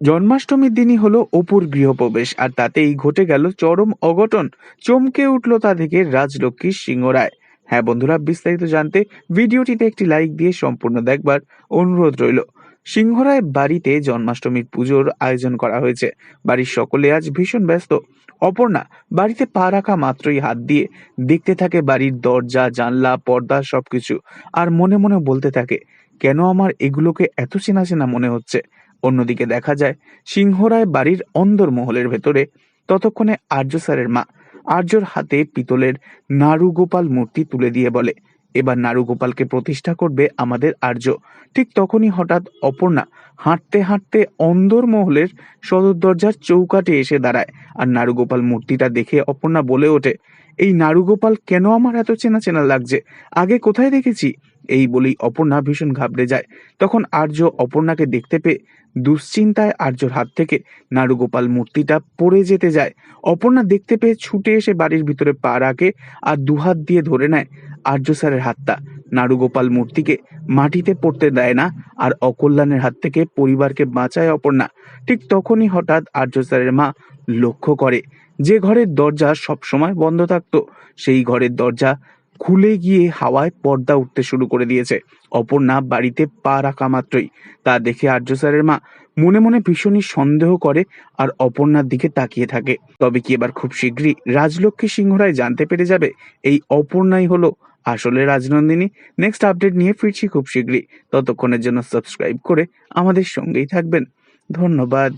জন্মাষ্টমীর দিনই হলো অপুর গৃহপ্রবেশ, আর তাতেই ঘটে গেল চরম অঘটন। চমকে উঠল তা থেকে রাজলক্ষ্মীর সিংহরায় হ্যাঁ বন্ধুরা, বিস্তারিত জানতে ভিডিওটিতে একটি লাইক দিয়ে সম্পূর্ণ দেখবার অনুরোধ রইল। সিংহরায় বাড়িতে জন্মাষ্টমীর পুজোর আয়োজন করা হয়েছে। বাড়ির সকলে আজ ভীষণ ব্যস্ত। অপর্ণা বাড়িতে পা রাখা মাত্রই হাত দিয়ে দেখতে থাকে বাড়ির দরজা, জানলা, পর্দা সবকিছু, আর মনে মনে বলতে থাকে, কেন আমার এগুলোকে এত চেনা চেনা মনে হচ্ছে? অন্যদিকে দেখা যায়, সিংহরায় বাড়ির অন্দর মহলের ভেতরে ততক্ষণে আর্য স্যারের মা, আর্যর হাতে পিতলের নাড়ুগোপাল মূর্তি তুলে দিয়ে বলে, এবার নাড়ুগোপালকে প্রতিষ্ঠা করবে আমাদের আর্য। ঠিক তখনই হঠাৎ অপর্ণা হাঁটতে হাঁটতে অন্দর মহলের সদর দরজার চৌকাটে এসে দাঁড়ায়। আর নাড়ুগোপাল মূর্তিটা দেখে অপর্ণা বলে ওঠে এই নারুগোপাল কেন আমার এত চেনা চেনা লাগছে? আগে কোথায় দেখেছি? এই বলেই অপর্ণা ভীষণ ঘাবড়ে যায়। তখন আর্য অপর্ণাকে দেখতে পেয়ে দুশ্চিন্তায় আর্যর হাত থেকে নারুগোপাল মূর্তিটা পড়ে যেতে যায়। অপর্ণা দেখতে পেয়ে ছুটে এসে বাড়ির ভিতরে পা রাখে আর দুহাত দিয়ে ধরে নেয় আর্য স্যারের হাতটা। নাড়ুগোপাল মূর্তিকে মাটিতে পড়তে দেয় না আর অকল্যাণের হাত থেকে পরিবারকে বাঁচায় অপর্ণা। ঠিক তখনই হঠাৎ আর্য স্যারের মা লক্ষ্য করে, যে ঘরের দরজা সবসময় বন্ধ থাকতো, সেই ঘরের দরজা খুলে গিয়ে হাওয়ায় পর্দা উঠতে শুরু করে দিয়েছে। অপর্ণা বাড়িতে পা রাখা মাত্রই। তা দেখে আর্য স্যারের মা মনে মনে ভীষণই সন্দেহ করে আর অপর্ণার দিকে তাকিয়ে থাকে। তবে কি এবার খুব শীঘ্রই রাজলক্ষ্মী সিংহরায় জানতে পেরে যাবে, এই অপর্ণাই হলো আসলে রাজনন্দিনী নেক্সট আপডেট নিয়ে ফিরছি খুব শীঘ্রই। ততক্ষণের জন্য সাবস্ক্রাইব করে আমাদের সঙ্গেই থাকবেন। ধন্যবাদ।